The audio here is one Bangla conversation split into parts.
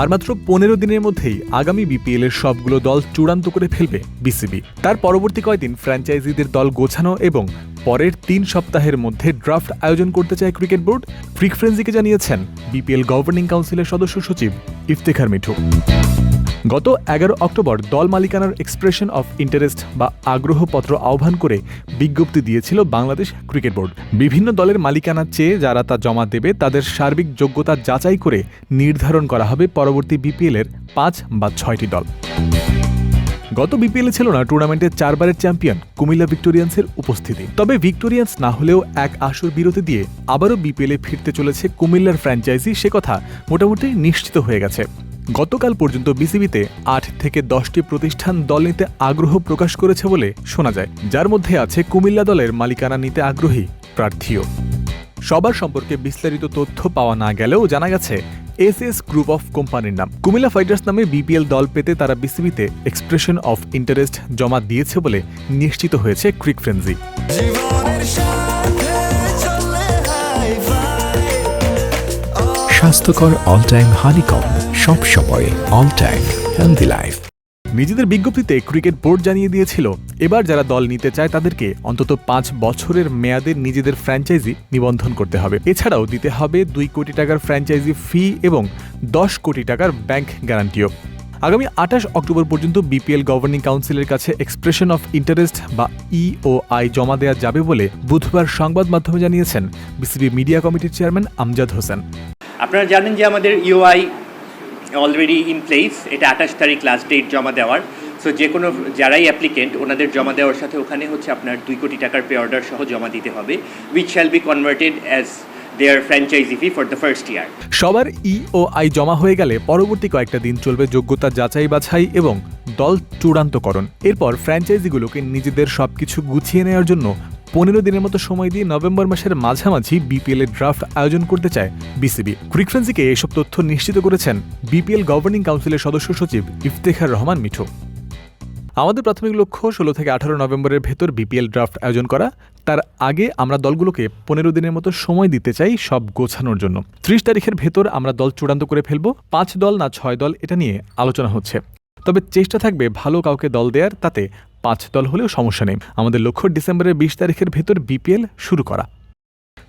আর মাত্র পনেরো দিনের মধ্যেই আগামী বিপিএল এর সবগুলো দল চূড়ান্ত করে ফেলবে বিসিবি তার পরবর্তী কয়েকদিন ফ্র্যাঞ্চাইজিদের দল গোছানো এবং পরের তিন সপ্তাহের মধ্যে ড্রাফট আয়োজন করতে চায় ক্রিকেট বোর্ড ফ্রিক ফ্রেন্সিকে জানিয়েছেন বিপিএল গভর্নিং কাউন্সিলের সদস্য সচিব ইফতেখার মিঠু। গত এগারো অক্টোবর দল মালিকানার এক্সপ্রেশন অফ ইন্টারেস্ট বা আগ্রহপত্র আহ্বান করে বিজ্ঞপ্তি দিয়েছিল বাংলাদেশ ক্রিকেট বোর্ড। বিভিন্ন দলের মালিকানা চেয়ে যারা তা জমা দেবে, তাদের সার্বিক যোগ্যতা যাচাই করে নির্ধারণ করা হবে পরবর্তী বিপিএল এর পাঁচ বা ছয়টি দল। গত বিপিএলে ছিল না, টুর্নামেন্টের চারবারের চ্যাম্পিয়ন কুমিল্লা ভিক্টোরিয়ান্সের উপস্থিতি। তবে ভিক্টোরিয়ান্স না হলেও এক আসর বিরতি দিয়ে আবারও বিপিএলে ফিরতে চলেছে কুমিল্লার ফ্র্যাঞ্চাইজি, সে কথা মোটামুটি নিশ্চিত হয়ে গেছে। গতকাল পর্যন্ত বিসিবিতে আট থেকে দশটি প্রতিষ্ঠান দল নিতে আগ্রহ প্রকাশ করেছে বলে শোনা যায়। যার মধ্যে আছে কুমিল্লা দলের মালিকানা নিতে আগ্রহী প্রার্থীও। সবার সম্পর্কে বিস্তারিত তথ্য পাওয়া না গেলেও জানা গেছে এস এস গ্রুপ অফ কোম্পানির নাম। কুমিল্লা ফাইটার্স নামে বিপিএল দল পেতে তারা বিসিবিতে এক্সপ্রেশন অফ ইন্টারেস্ট জমা দিয়েছে বলে নিশ্চিত হয়েছে ক্রিক ফ্রেন্সি স্বাস্থ্যকর অল টাইম হানিকম সব সময় অল টাইম হেলদি লাইফ নিজেদের বিজ্ঞপ্তিতে ক্রিকেট বোর্ড জানিয়ে দিয়েছিল, এবার যারা দল নিতে চায় তাদেরকে অন্তত পাঁচ বছরের মেয়াদে নিজেদের ফ্র্যাঞ্চাইজি নিবন্ধন করতে হবে। এছাড়াও দিতে হবে দুই কোটি টাকার ফ্র্যাঞ্চাইজি ফি এবং দশ কোটি টাকার ব্যাংক গ্যারান্টিও আগামী আঠাশ অক্টোবর পর্যন্ত বিপিএল গভর্নিং কাউন্সিলের কাছে এক্সপ্রেশন অফ ইন্টারেস্ট বা ইওআই জমা দেওয়া যাবে বলে বুধবার সংবাদ মাধ্যমে জানিয়েছেন বিসিবি মিডিয়া কমিটির চেয়ারম্যান আমজাদ হোসেন। আপনারা জানেন যে আমাদের ইউআই অলরেডি ইন প্লেস এটা আঠাশ তারিখ লাস্ট ডেট জমা দেওয়ার। সো যে কোনো যারাই অ্যাপ্লিকেন্ট ওনাদের জমা দেওয়ার সাথে ওখানে হচ্ছে আপনার দুই কোটি টাকার পে অর্ডার সহ জমা দিতে হবে which shall be converted as their franchise fee for the first year সবার ইওআই জমা হয়ে গেলে পরবর্তী কয়েকটা দিন চলবে যোগ্যতা যাচাই বাছাই এবং দল চূড়ান্তকরণ। এরপর ফ্র্যাঞ্চাইজিগুলোকে নিজেদের সবকিছু গুছিয়ে নেওয়ার জন্য পনেরো দিনের মতো সময় দিয়ে নভেম্বর মাসের মাঝামাঝি বিপিএল এর ড্রাফট আয়োজন করতে চায় বিসিবি। ক্রিকফ্রেন্সিকে এসব তথ্য নিশ্চিত করেছেন বিপিএল গভর্নিং কাউন্সিলের সদস্য সচিব ইফতেখার রহমান মিঠু। আমাদের প্রাথমিক লক্ষ্য ষোলো থেকে আঠারো নভেম্বরের ভেতর বিপিএল ড্রাফট আয়োজন করা। তার আগে আমরা দলগুলোকে পনেরো দিনের মতো সময় দিতে চাই সব গোছানোর জন্য। ত্রিশ তারিখের ভেতর আমরা দল চূড়ান্ত করে ফেলব। পাঁচ দল না ছয় দল এটা নিয়ে আলোচনা হচ্ছে। তবে চেষ্টা থাকবে ভালো কাউকে দল দেয়ার, তাতে পাঁচ দল হলেও সমস্যা নেই। আমাদের লক্ষ্য ডিসেম্বরের বিশ তারিখের ভেতর বিপিএল শুরু করা।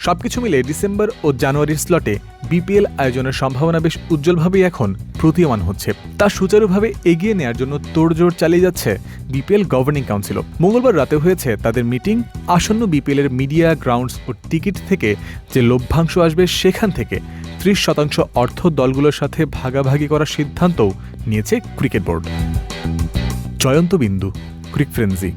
সবকিছু মিলে ডিসেম্বর ও জানুয়ারির স্লটে বিপিএল আয়োজনের সম্ভাবনা বেশ উজ্জ্বলভাবেই এখন প্রতীয়মান হচ্ছে। তা সুচারুভাবে এগিয়ে নেওয়ার জন্য তোড়জোড় চালিয়ে যাচ্ছে বিপিএল গভর্নিং কাউন্সিলও। মঙ্গলবার রাতে হয়েছে তাদের মিটিং। আসন্ন বিপিএল এর মিডিয়া, গ্রাউন্ডস ও টিকিট থেকে যে লভ্যাংশ আসবে সেখান থেকে ত্রিশ শতাংশ অর্থ দলগুলোর সাথে ভাগাভাগি করার সিদ্ধান্তও নিয়েছে ক্রিকেট বোর্ড। জয়ন্ত বিন্দু ক্রিক ফ্রেন্সি